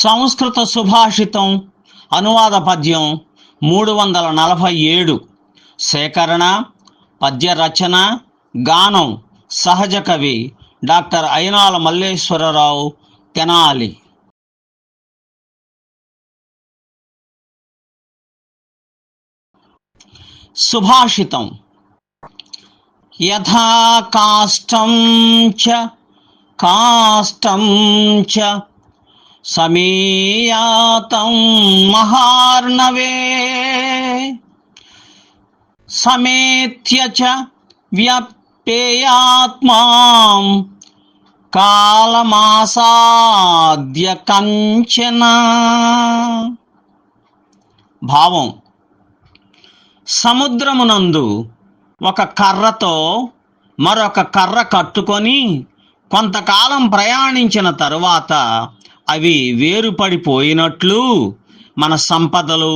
సంస్కృత సుభాషితం అనువాద పద్యం మూడు వందల నలభై ఏడు. సేకరణ పద్య రచన గానం సహజ కవి డాక్టర్ అయినాల మల్లేశ్వరరావు తెనాలి. సుభాషితం. యథా కాష్టం చ కాష్టం చ సమీయాతం మహార్ణవే. సమేత్య చ కాలమాసాద్య కంచన. భావం. సముద్రమునందు ఒక కర్రతో మరొక కర్ర కట్టుకొని కొంతకాలం ప్రయాణించిన తరువాత అవి వేరుపడిపోయినట్లు మన సంపదలు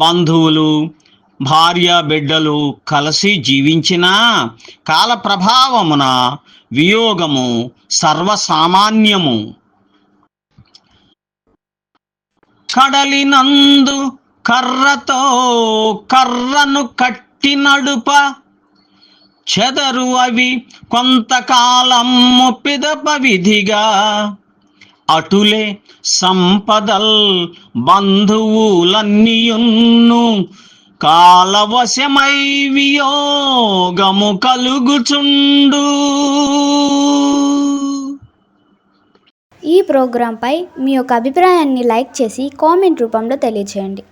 బంధువులు భార్య బిడ్డలు కలిసి జీవించినా కాల ప్రభావమున వియోగము సర్వసామాన్యము. కడలినందు కర్రతో కర్రను కట్టి నడుప చెదరు అవి కొంతకాలం పిదప విధిగా. అటులే సంపదల్ బంధువులన్నీయున్ను కాలవశమై వియోగము కలుగుచుండు. ఈ ప్రోగ్రాంపై మీ యొక్క అభిప్రాయాన్ని లైక్ చేసి కామెంట్ రూపంలో తెలియచేయండి.